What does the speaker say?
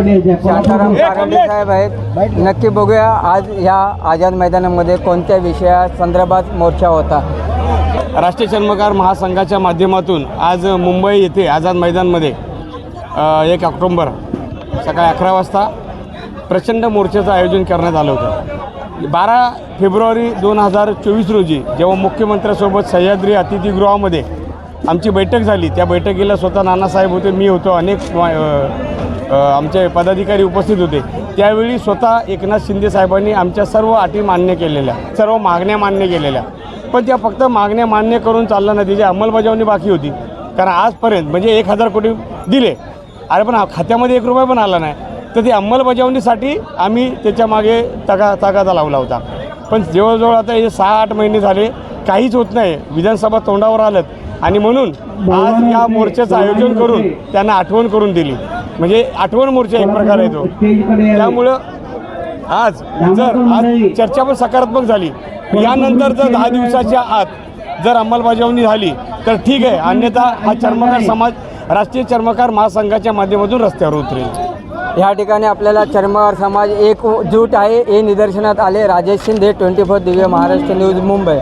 शांताराम कारंडे साहेब आहेत. नक्की बघूया आज ह्या आझाद मैदानामध्ये कोणत्या विषया संदर्भात मोर्चा होता. राष्ट्रीय चर्मकार महासंघाच्या माध्यमातून आज मुंबई येथे आझाद मैदानमध्ये एक ऑक्टोंबर सकाळी अकरा वाजता प्रचंड मोर्चाचं आयोजन करण्यात आलं होतं. बारा फेब्रुवारी दोन हजार चोवीस रोजी जेव्हा मुख्यमंत्र्यासोबत सह्याद्री अतिथीगृहामध्ये आमची बैठक झाली त्या बैठकीला स्वतः नानासाहेब होते मी होतो अनेक आमचे पदाधिकारी उपस्थित होते. त्यावेळी स्वतः एकनाथ शिंदे साहेबांनी आमच्या सर्व अटी मान्य केलेल्या सर्व मागण्या मान्य केलेल्या. पण त्या फक्त मागण्या मान्य करून चाललं नाही त्याची अंमलबजावणी बाकी होती. कारण आजपर्यंत म्हणजे एक हजार कोटी दिले. अरे पण खात्यामध्ये एक रुपया पण आला नाही. तर ती अंमलबजावणीसाठी आम्ही त्याच्यामागे तगा तगादा लावला होता. पण जवळजवळ आता हे सहा आठ महिने झाले काहीच होत नाही. विधानसभा तोंडावर आलं आणि म्हणून आज या मोर्चाचं आयोजन करून त्यांना आठवण करून दिली. म्हणजे आठवण मोर्चा एक प्रकार आहे तो. त्यामुळं आज जर आज चर्चा पण सकारात्मक झाली. यानंतर जर दहा दिवसाच्या आत जर अंमलबजावणी झाली तर ठीक आहे. अन्यथा हा चर्मकार समाज राष्ट्रीय चर्मकार महासंघाच्या माध्यमातून रस्त्यावर उतरेल. ह्या ठिकाणी आपल्याला चर्मकार समाज एकजूट आहे. हे निदर्शनात आले. Rajesh Shinde twenty four Divya Maharashtra news Mumbai.